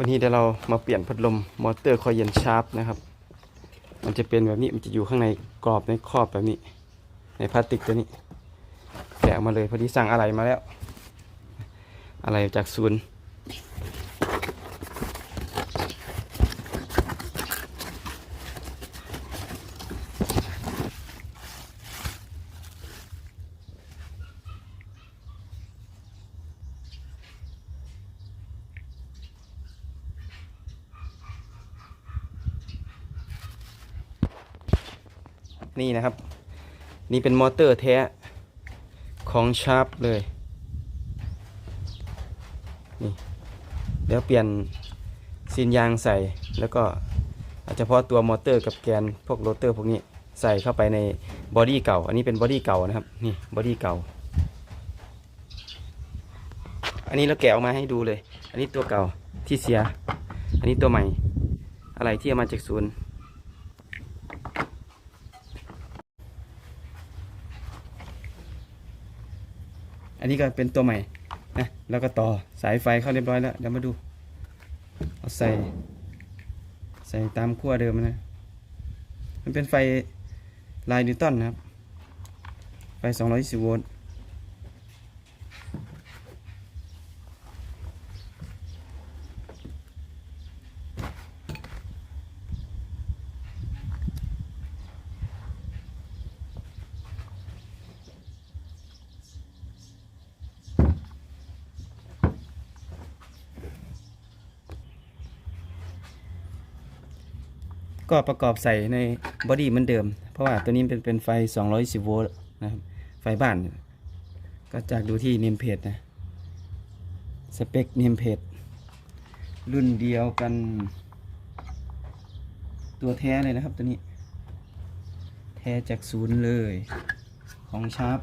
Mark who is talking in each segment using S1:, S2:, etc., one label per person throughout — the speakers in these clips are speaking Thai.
S1: วันนี้เดี๋ยวเรามาเปลี่ยนพัดลมมอเตอร์คอยเย็นชาร์ปนะครับ มันจะเป็นแบบนี้มันจะอยู่ข้างในกรอบในครอบแบบนี้ ในพลาสติกตัวนี้แกะมาเลยพอดีสั่งอะไรมาแล้ว อะไรจากศูนย์ นี่นะครับ นี่เป็นมอเตอร์แท้ของชาร์ปเลยนี่เดี๋ยวเปลี่ยนซีนยางใส่แล้วก็เอาเฉพาะตัวมอเตอร์กับแกนพวกโรเตอร์พวกนี้ใส่เข้าไปในบอดี้เก่า อันนี้เป็นบอดี้เก่านะครับ นี่บอดี้เก่า อันนี้เราแกะออกมาให้ดูเลย อันนี้ตัวเก่าที่เสีย อันนี้ตัวใหม่ อะไรที่เอามาจากศูนย์ อันนี้ก็เป็นตัวใหม่นะแล้วก็ต่อสายไฟเข้าเรียบร้อยแล้วเดี๋ยวมาดูเอาใส่ ใส่ตามขั้วเดิมนะ มันเป็นไฟลายนิวตันนะครับ ไฟ 220 โวลต์ ก็ประกอบใส่ในบอดี้เหมือนเดิม เพราะว่าตัวนี้เป็นเป็นไฟ 210 โวลต์นะครับ ไฟบ้าน ก็จากดูที่เนมเพจนะ สเปคเนมเพจรุ่นเดียวกัน ตัวแท้เลยนะครับตัวนี้ แท้จากศูนย์เลยของชาร์ป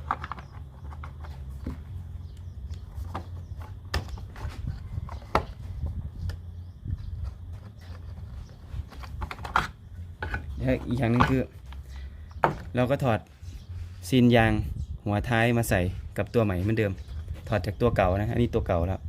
S1: แล้วอีกอย่างหนึงคือ เราก็ถอดซีนยางหัวท้ายมาใส่กับตัวใหม่เหมือนเดิม ถอดจากตัวเก่านะอันนี้ตัวเก่าแล้ว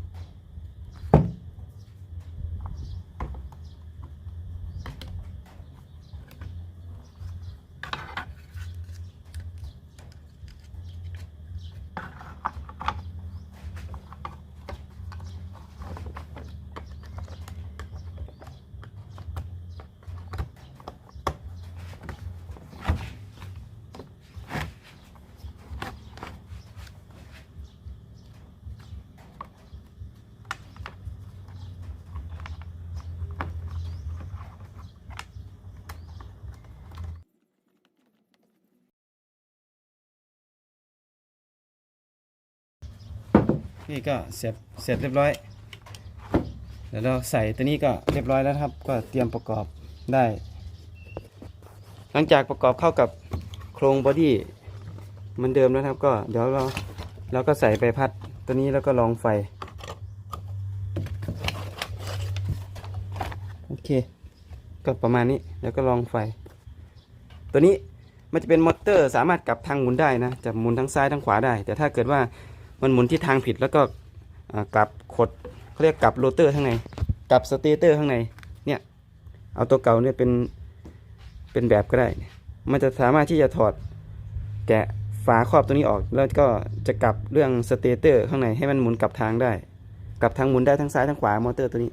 S1: นี่ก็เสร็จเสร็จเรียบร้อยเดี๋ยวเราใส่ตัวนี้ก็เรียบร้อยแล้วครับ ก็เตรียมประกอบได้ หลังจากประกอบเข้ากับโครงบอดี้มือนเดิมแล้วครับก็เดี๋ยวเราเราก็ใส่ใบพัดตัวนี้แล้วก็ลองไฟโอเค ก็ประมาณนี้แล้วก็ลองไฟ ตัวนี้มันจะเป็นมอเตอร์สามารถกลับทางหมุนได้นะจะหมุนทั้งซ้ายทั้งขวาได้ แต่ถ้าเกิดว่า มันหมุนที่ทางผิดแล้วก็กลับขดเขาเรียกกลับโรเตอร์ข้างในกลับสเตเตอร์ข้างในเนี่ยเอาตัวเก่าเนี่ยเป็นเป็นแบบก็ได้ มันจะสามารถที่จะถอดแกะฝาครอบตัวนี้ออก แล้วก็จะกลับเรื่องสเตเตอร์ข้างในให้มันหมุนกลับทางได้ กลับทางหมุนได้ทั้งซ้ายทั้งขวามอเตอร์ตัวนี้